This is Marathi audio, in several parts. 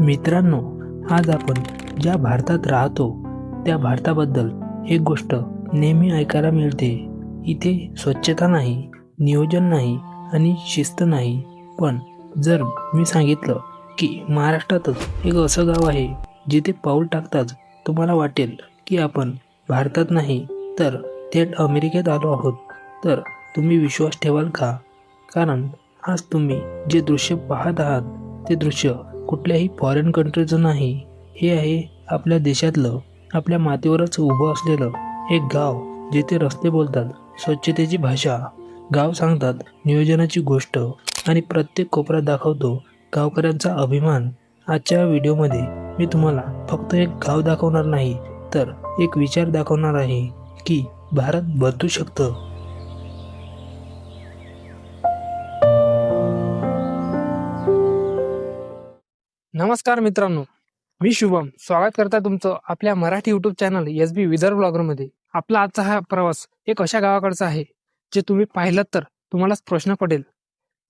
मित्रांनो आज आपण ज्या भारतात राहतो त्या भारताबद्दल एक गोष्ट नेहमी ऐकायला मिळते. इथे स्वच्छता नाही नियोजन नाही आणि शिस्त नाही. पण जर मी सांगितलं की महाराष्ट्रातच एक असं गाव आहे जिथे पाऊल टाकताच तुम्हाला वाटेल की आपण भारतात नाही तर थेट अमेरिकेत आलो आहोत तर तुम्ही विश्वास ठेवाल का? कारण आज तुम्ही जे दृश्य पाहत आहात ते दृश्य कुठल्याही फॉरेन कंट्रीचं नाही. हे आहे आपल्या देशातलं आपल्या मातीवरच उभं असलेलं एक गाव जिथे रस्ते बोलतात स्वच्छतेची भाषा गाव सांगतात नियोजनाची गोष्ट आणि प्रत्येक कोपऱ्यात दाखवतो गावकऱ्यांचा अभिमान. आजच्या व्हिडिओमध्ये मी तुम्हाला फक्त एक गाव दाखवणार नाही तर एक विचार दाखवणार आहे की भारत बदलू शकतं. नमस्कार मित्रांनो मी शुभम. स्वागत करता तुमचं आपल्या Marathi YouTube channel S B Vidarbha ब्लॉगरमध्ये आपला आजचा हा प्रवास एक अशा गावाकडचा आहे जे तुम्ही पाहिलं तर तुम्हालाच प्रश्न पडेल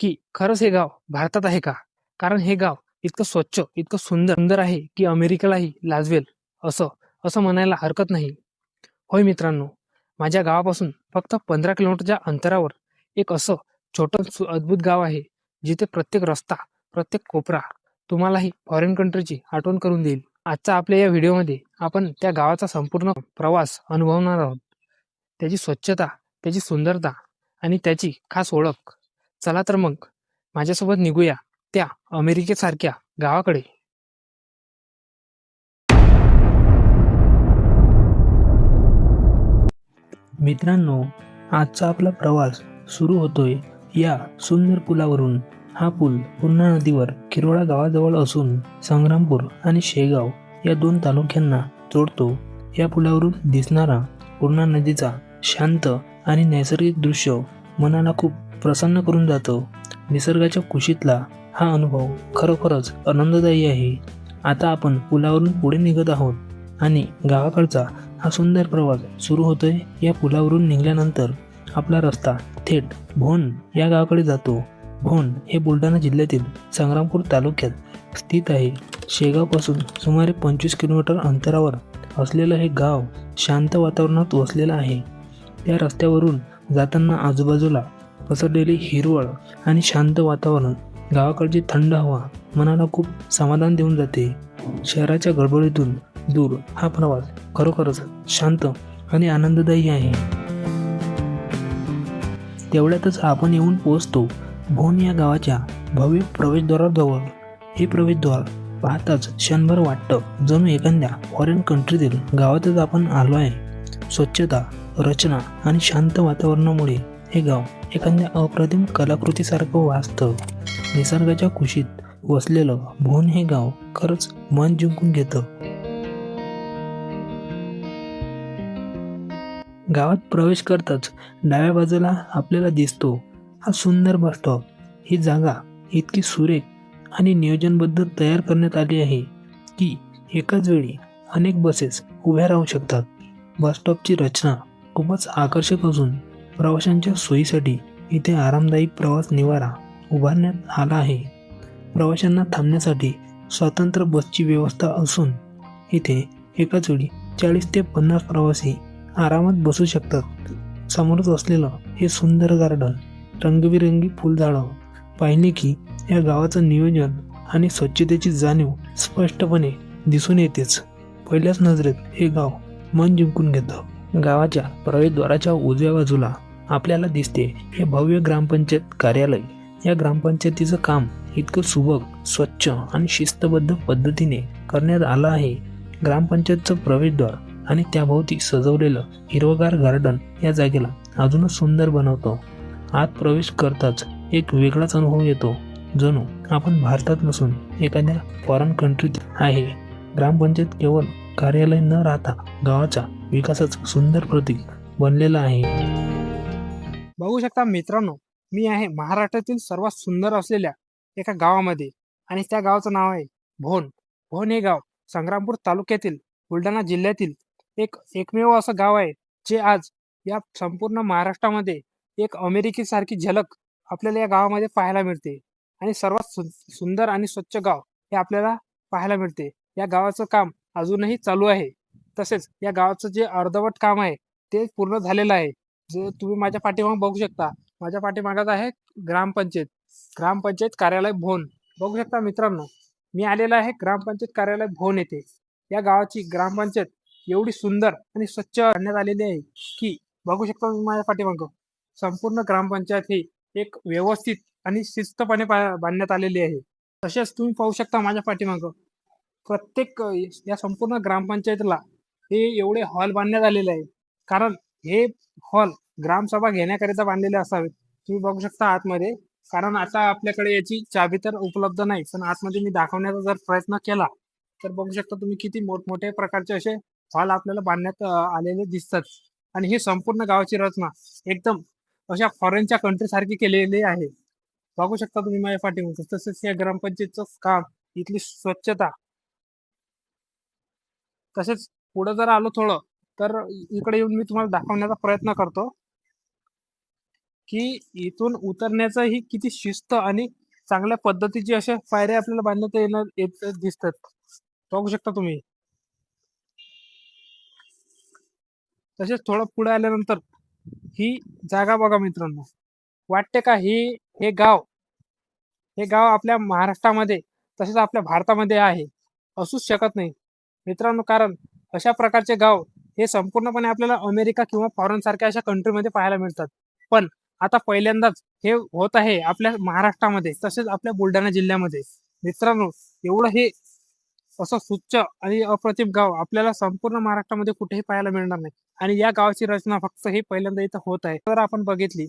की खरंच हे गाव भारतात आहे का? कारण हे गाव इतकं स्वच्छ इतकं सुंदर सुंदर आहे की अमेरिकेलाही लाजवेल असं असं म्हणायला हरकत नाही. होय मित्रांनो माझ्या गावापासून फक्त पंधरा किलोमीटरच्या अंतरावर एक असं छोटं सु- अद्भुत गाव आहे जिथे प्रत्येक रस्ता प्रत्येक कोपरा तुम्हालाही फॉरेन कंट्रीची आठवण करून देईल. आजचा आपल्या या व्हिडिओमध्ये आपण त्या गावाचा संपूर्ण प्रवास अनुभवणार आहोत. त्याची स्वच्छता त्याची सुंदरता आणि त्याची खास ओळख. चला तर मग माझ्यासोबत निघूया त्या अमेरिकेसारख्या गावाकडे. मित्रांनो आजचा आपला प्रवास सुरू होतोय या सुंदर पुलावरून. हा पूल पूर्णा नदीवर किरोळा गावाजवळ असून संग्रामपूर आणि शेगाव या दोन तालुक्यांना जोडतो. या पुलावरून दिसणारा पूर्णा नदीचा शांत आणि नैसर्गिक दृश्य मनाला खूप प्रसन्न करून जातं. निसर्गाच्या कुशीतला हा अनुभव खरोखरच आनंददायी आहे. आता आपण पुलावरून पुढे निघत आहोत आणि गावाकडचा हा सुंदर प्रवास सुरू होतोय. या पुलावरून निघाल्यानंतर आपला रस्ता थेट भोन या गावाकडे जातो. भोन हे बुलढाणा जिल्ह्यातील संग्रामपूर तालुक्यात स्थित आहे. शेगावपासून सुमारे पंचवीस किलोमीटर अंतरावर असलेलं हे गाव शांत वातावरणात वसलेलं आहे. त्या रस्त्यावरून जाताना आजूबाजूला पसरलेली हिरवळ आणि शांत वातावरण गावाकडची थंड हवा मनाला खूप समाधान देऊन जाते. शहराच्या गडबडीतून दूर हा प्रवास खरोखरच शांत आणि आनंददायी आहे. तेवढ्यातच आपण येऊन पोहोचतो भोन या गावाच्या भव्य प्रवेशद्वाराजवळ हे प्रवेशद्वार पाहताच क्षणभर वाटतं. जणू एखाद्या फॉरेन कंट्रीतील गावातच आपण आलो आहे. स्वच्छता रचना आणि शांत वातावरणामुळे हे गाव एखाद्या अप्रतिम कलाकृतीसारखं वाचतं निसर्गाच्या कुशीत वसलेलं भोन हे गाव खरंच मन जिंकून घेतं. गावात प्रवेश करताच डाव्या बाजूला आपल्याला दिसतो हा सुंदर बस स्टॉप ही जागा इतकी सुरेख आणि नियोजनबद्ध तयार करण्यात आली आहे की एकाच वेळी अनेक बसेस उभ्या राहू शकतात. बस स्टॉपची रचना खूपच आकर्षक असून प्रवाशांच्या सोयीसाठी इथे आरामदायी प्रवास निवारा उभारण्यात आला आहे. प्रवाशांना थांबण्यासाठी स्वतंत्र बसची व्यवस्था असून इथे एकाच वेळी चाळीस ते पन्नास प्रवासी आरामात बसू शकतात. समोरच असलेलं हे सुंदर गार्डन रंगबिरंगी फुलझाडं पाहिले की या गावाचं नियोजन आणि स्वच्छतेची जाणीव स्पष्टपणे दिसून येतेच. पहिल्याच नजरेत हे गाव मन जिंकून घेतं. गावाच्या प्रवेशद्वाराच्या उजव्या बाजूला आपल्याला दिसते हे भव्य ग्रामपंचायत कार्यालय. या ग्रामपंचायतीचं काम इतकं सुबक स्वच्छ आणि शिस्तबद्ध पद्धतीने करण्यात आलं आहे. ग्रामपंचायतचं प्रवेशद्वार आणि त्याभोवती सजवलेलं हिरवगार गार्डन या जागेला अजूनच सुंदर बनवतो. आत प्रवेश करताच एक वेगळाच अनुभव येतो. जणू आपण भारतात नसून एखाद्या फॉरेन कंट्रीत आहे. ग्रामपंचायत केवळ कार्यालय न राहता गावाच्या विकासाचं सुंदर प्रतीक बनलेलं आहे. बघू शकता मित्रांनो मी आहे महाराष्ट्रातील सर्वात सुंदर असलेल्या एका गावामध्ये आणि त्या गावाचं नाव आहे भोन. भोन हे गाव संग्रामपूर तालुक्यातील बुलढाणा जिल्ह्यातील एक एकमेव असं गाव आहे जे आज या संपूर्ण महाराष्ट्रामध्ये एक अमेरिकेसारखी झलक आपल्याला या गावामध्ये पाहायला मिळते. आणि सर्वात सुंदर आणि स्वच्छ गाव हे आपल्याला पाहायला मिळते. या गावाचं काम अजूनही चालू आहे. तसेच या गावाचं जे अर्धवट काम आहे ते पूर्ण झालेलं आहे. जे तुम्ही माझ्या पाठीमाग बघू शकता माझ्या पाठीमागात आहे ग्रामपंचायत. ग्रामपंचायत कार्यालय भोन बघू शकता मित्रांनो मी आलेला आहे ग्रामपंचायत कार्यालय भोन येथे. या गावाची ग्रामपंचायत एवढी सुंदर आणि स्वच्छ करण्यात आलेली आहे की बघू शकता तुम्ही माझ्या पाठीमागं. संपूर्ण ग्रामपंचायत ही एक व्यवस्थित आणि शिस्तपणे बांधण्यात आलेली आहे. तसेच तुम्ही पाहू शकता माझ्या पाठीमागं प्रत्येक या संपूर्ण ग्रामपंचायतीला हे एवढे हॉल बांधण्यात आलेले आहे कारण हे हॉल ग्रामसभा घेण्याकरिता बांधलेले असावेत. तुम्ही बघू शकता आतमध्ये. कारण आता आपल्याकडे याची चाबी तर उपलब्ध नाही. पण आतमध्ये मी दाखवण्याचा जर प्रयत्न केला तर बघू शकता तुम्ही किती मोठमोठे प्रकारचे असे हॉल आपल्याला बांधण्यात आलेले दिसतात. आणि ही संपूर्ण गावाची रचना एकदम अशा फॉरेनच्या कंट्री सारखी केलेले आहे. बघू शकता तुम्ही माझ्या पाठीमागे. तसेच या ग्रामपंचायतचं काम इथली स्वच्छता. तसेच पुढे जर आलो थोडं तर इकडे येऊन मी तुम्हाला दाखवण्याचा प्रयत्न करतो. की इथून उतरण्याचं ही किती शिस्त आणि चांगल्या पद्धतीची अशा पायऱ्या आपल्याला बांधण्यात येणार येत दिसतात. बघू शकता तुम्ही. तसेच थोडं पुढे आल्यानंतर ही जागा बघा मित्रांनो. वाटते का ही हे गाव हे गाव आपल्या महाराष्ट्रामध्ये तसेच आपल्या भारतामध्ये आहे असूच शकत नाही. मित्रांनो कारण अशा प्रकारचे गाव हे संपूर्णपणे आपल्याला अमेरिका किंवा फॉरेन सारख्या अशा कंट्रीमध्ये पाहायला मिळतात. पण आता पहिल्यांदाच हे होत आहे आपल्या महाराष्ट्रामध्ये तसेच आपल्या बुलढाणा जिल्ह्यामध्ये. मित्रांनो एवढं हे असं स्वच्छ आणि अप्रतिम गाव आपल्याला संपूर्ण महाराष्ट्रामध्ये कुठेही पाहायला मिळणार नाही. आणि या गावाची रचना फक्त हे पहिल्यांदा इथं होत आहे. तर आपण बघितली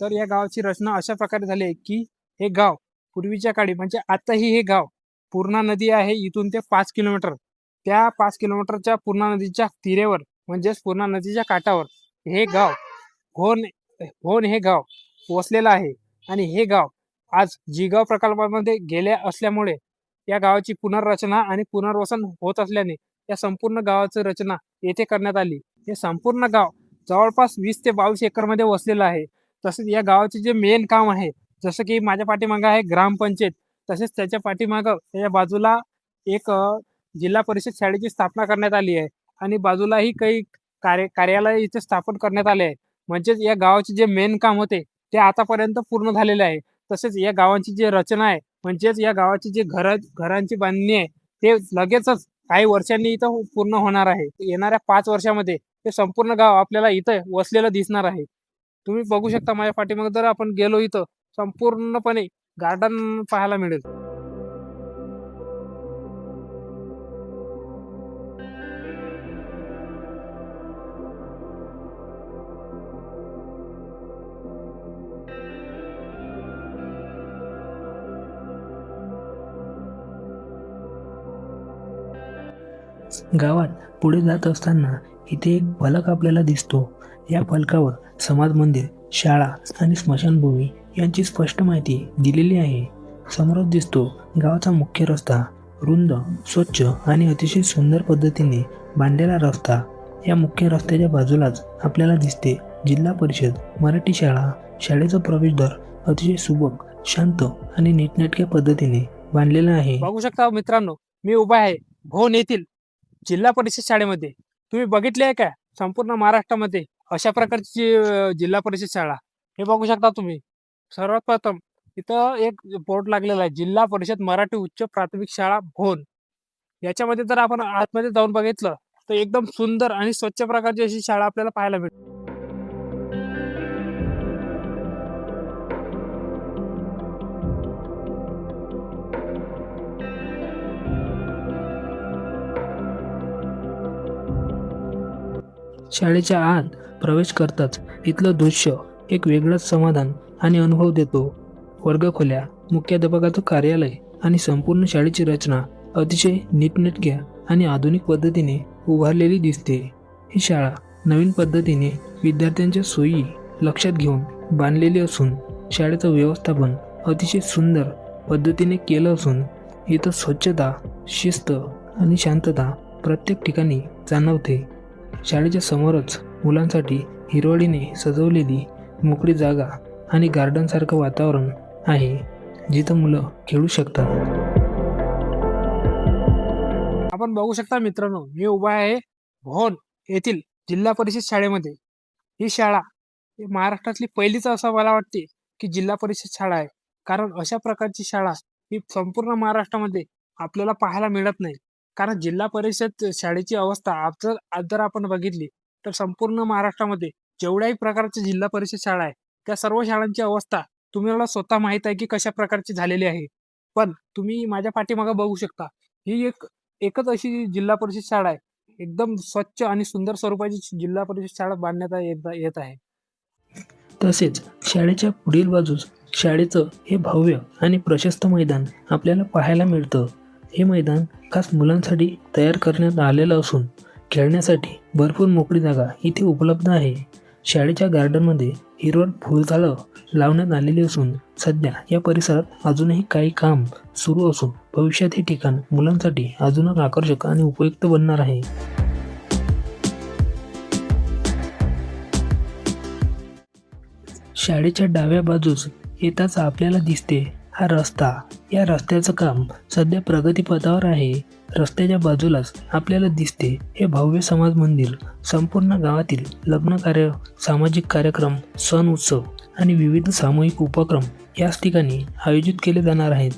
तर या गावाची रचना अशा प्रकारे झाली आहे की हे गाव पूर्वीच्या काळी म्हणजे आताही हे गाव पूर्णा नदी आहे इथून ते पाच किलोमीटर. त्या पाच किलोमीटरच्या पूर्णा नदीच्या तीरेवर म्हणजेच पूर्णा नदीच्या काठावर हे गाव होन होन हे गाव वसलेलं आहे. आणि हे गाव आज जिगाव प्रकल्पामध्ये गेले असल्यामुळे या गावाची पुनर्रचना आणि पुनर्वसन होत असल्याने या संपूर्ण गावाची रचना येथे करण्यात आली. हे संपूर्ण गाव जवळपास वीस ते बावीस एकरमध्ये वसलेलं आहे. तसेच या गावाचे जे मेन काम आहे जसं की माझ्या पाठीमागं आहे ग्रामपंचायत तसेच त्याच्या पाठीमागं त्याच्या बाजूला एक जिल्हा परिषद शाळेची स्थापना करण्यात आली आहे. आणि बाजूलाही काही कार्य कार्यालय इथे स्थापन करण्यात आले आहे. म्हणजेच या गावाचे जे मेन काम होते ते आतापर्यंत पूर्ण झालेले आहे. तसेच या गावांची जी रचना आहे म्हणजेच या गावाची जी घर घरांची बांधणी आहे ते लगेचच काही वर्षांनी इथं हो, पूर्ण होणार आहे. येणाऱ्या पाच वर्षामध्ये हे संपूर्ण गाव आपल्याला इथं वसलेलं दिसणार आहे. तुम्ही बघू शकता माझ्या पाठीमागे जर आपण गेलो इथं संपूर्णपणे गार्डन पाहायला मिळेल. गावात पुढे जात असताना इथे एक फलक आपल्याला दिसतो. या फलकावर समाज मंदिर शाळा आणि स्मशानभूमी यांची स्पष्ट माहिती दिलेली आहे. समोरच दिसतो गावाचा मुख्य रस्ता. रुंद स्वच्छ आणि अतिशय सुंदर पद्धतीने बांधलेला रस्ता. या मुख्य रस्त्याच्या बाजूलाच आपल्याला दिसते जिल्हा परिषद मराठी शाळा. शाळेचा प्रवेशद्वार अतिशय सुबक शांत आणि नीटनेटक्या पद्धतीने बांधलेला आहे. बघू शकता मित्रांनो मी उभा आहे. भोन येथील जिल्हा परिषद शाळेमध्ये. तुम्ही बघितले आहे का संपूर्ण महाराष्ट्रामध्ये अशा प्रकारची जिल्हा परिषद शाळा. हे बघू शकता तुम्ही. सर्वात प्रथम इथं एक बोर्ड लागलेला आहे. जिल्हा परिषद मराठी उच्च प्राथमिक शाळा भोन. याच्यामध्ये जर आपण आतमध्ये जाऊन बघितलं तर एकदम सुंदर आणि स्वच्छ प्रकारची अशी शाळा आपल्याला पाहायला मिळते. शाळेच्या आत प्रवेश करताच इथलं दृश्य एक वेगळंच समाधान आणि अनुभव देतो. वर्गखोल्या मुख्याध्यापकाचं कार्यालय आणि संपूर्ण शाळेची रचना अतिशय नीटनेटक्या आणि आधुनिक पद्धतीने उभारलेली दिसते. ही शाळा नवीन पद्धतीने विद्यार्थ्यांच्या सोयी लक्षात घेऊन बांधलेली असून शाळेचं व्यवस्थापन अतिशय सुंदर पद्धतीने केलं असून इथं स्वच्छता शिस्त आणि शांतता प्रत्येक ठिकाणी जाणवते. शाळेच्या समोरच मुलांसाठी हिरवळीने सजवलेली मोकळी जागा आणि गार्डनसारखं वातावरण आहे जिथं मुलं खेळू शकतात. आपण बघू शकता मित्रांनो मी उभा आहे भोन येथील जिल्हा परिषद शाळेमध्ये. ही शाळा महाराष्ट्रातली पहिलीच असं मला वाटते की जिल्हा परिषद शाळा आहे. कारण अशा प्रकारची शाळा ही संपूर्ण महाराष्ट्रामध्ये आपल्याला पाहायला मिळत नाही. कारण जिल्हा परिषद शाळेची अवस्था आज जर आज जर आपण बघितली तर संपूर्ण महाराष्ट्रामध्ये जेवढ्याही प्रकारच्या जिल्हा परिषद शाळा आहे त्या सर्व शाळांची अवस्था तुम्हाला स्वतः माहीत आहे की कशा प्रकारची झालेली आहे. पण तुम्ही माझ्या पाठीमागे बघू शकता ही एक एकच अशी जिल्हा परिषद शाळा आहे. एकदम स्वच्छ आणि सुंदर स्वरूपाची जिल्हा परिषद शाळा बांधण्यात येत येत आहे. तसेच शाळेच्या पुढील बाजूस शाळेचं हे भव्य आणि प्रशस्त मैदान आपल्याला पाहायला मिळतं. हे मैदान खास मुलांसाठी तयार करण्यात आलेलं असून खेळण्यासाठी भरपूर मोकळी जागा इथे उपलब्ध आहे. शाळेच्या गार्डनमध्ये हिरवळ फुलझाडं लावण्यात आलेली असून सध्या या परिसरात अजूनही काही काम सुरू असून भविष्यात हे ठिकाण मुलांसाठी अजूनच आकर्षक आणि उपयुक्त बनणार आहे. शाळेच्या डाव्या बाजूस येताच आपल्याला दिसते हा रस्ता. या रस्त्याचं काम सध्या प्रगतीपथावर आहे. रस्त्याच्या बाजूलाच आपल्याला दिसते हे भव्य समाज मंदिर. संपूर्ण गावातील लग्न कार्य सामाजिक कार्यक्रम सण उत्सव आणि विविध सामूहिक उपक्रम याच ठिकाणी आयोजित केले जाणार आहेत.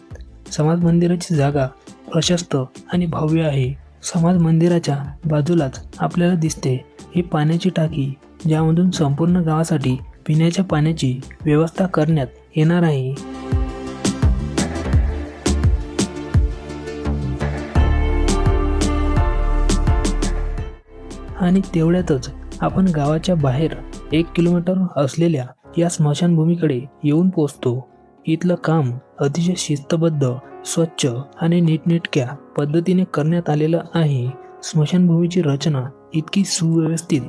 समाज मंदिराची जागा प्रशस्त आणि भव्य आहे. समाज मंदिराच्या बाजूलाच आपल्याला दिसते ही पाण्याची टाकी ज्यामधून संपूर्ण गावासाठी पिण्याच्या पाण्याची व्यवस्था करण्यात येणार आहे. आणि तेवढ्यातच आपण गावाच्या बाहेर एक किलोमीटर असलेल्या या स्मशानभूमीकडे येऊन पोचतो इथलं काम अतिशय शिस्तबद्ध स्वच्छ आणि नीटनेटक्या पद्धतीने करण्यात आलेलं आहे. स्मशानभूमीची रचना इतकी सुव्यवस्थित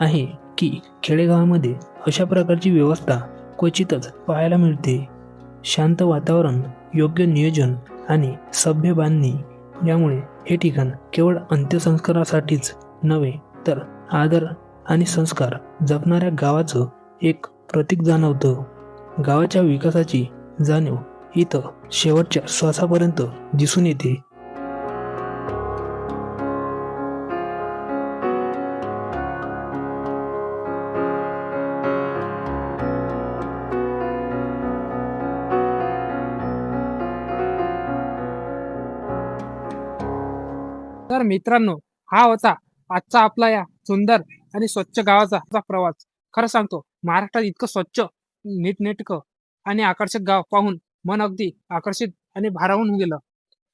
आहे की खेडेगावामध्ये अशा प्रकारची व्यवस्था क्वचितच पाहायला मिळते. शांत वातावरण योग्य नियोजन आणि सभ्य बांधणी यामुळे हे ठिकाण केवळ अंत्यसंस्कारासाठीच नव्हे तर आदर आणि संस्कार जपणाऱ्या गावाचं एक प्रतीक जाणवतं. गावाच्या विकासाची जाणीव इथं शेवटच्या श्वासापर्यंत दिसून येते. तर मित्रांनो हा होता आजचा आपला या सुंदर आणि स्वच्छ गावाचा प्रवास. खरं सांगतो महाराष्ट्रात इतकं स्वच्छ नीटनेटकं आणि आकर्षक गाव पाहून मन अगदी आकर्षित आणि भारावून गेलं.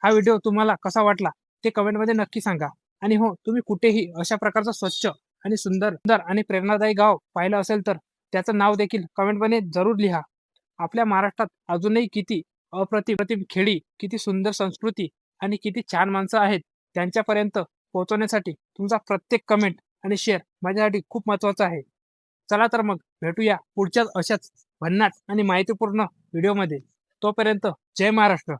हा व्हिडिओ तुम्हाला कसा वाटला ते कमेंटमध्ये नक्की सांगा. आणि हो तुम्ही कुठेही अशा प्रकारचं स्वच्छ आणि सुंदर सुंदर आणि प्रेरणादायी गाव पाहिलं असेल तर त्याचं नाव देखील कमेंटमध्ये जरूर लिहा. आपल्या महाराष्ट्रात अजूनही किती अप्रतिम खेडी किती सुंदर संस्कृती आणि किती छान माणसं आहेत त्यांच्यापर्यंत पोहोचवण्यासाठी तुमचा प्रत्येक कमेंट आणि शेअर माझ्यासाठी खूप महत्त्वाचा आहे. चला तर मग भेटूया पुढच्याच अशाच भन्नाट आणि माहितीपूर्ण व्हिडिओमध्ये तोपर्यंत जय महाराष्ट्र.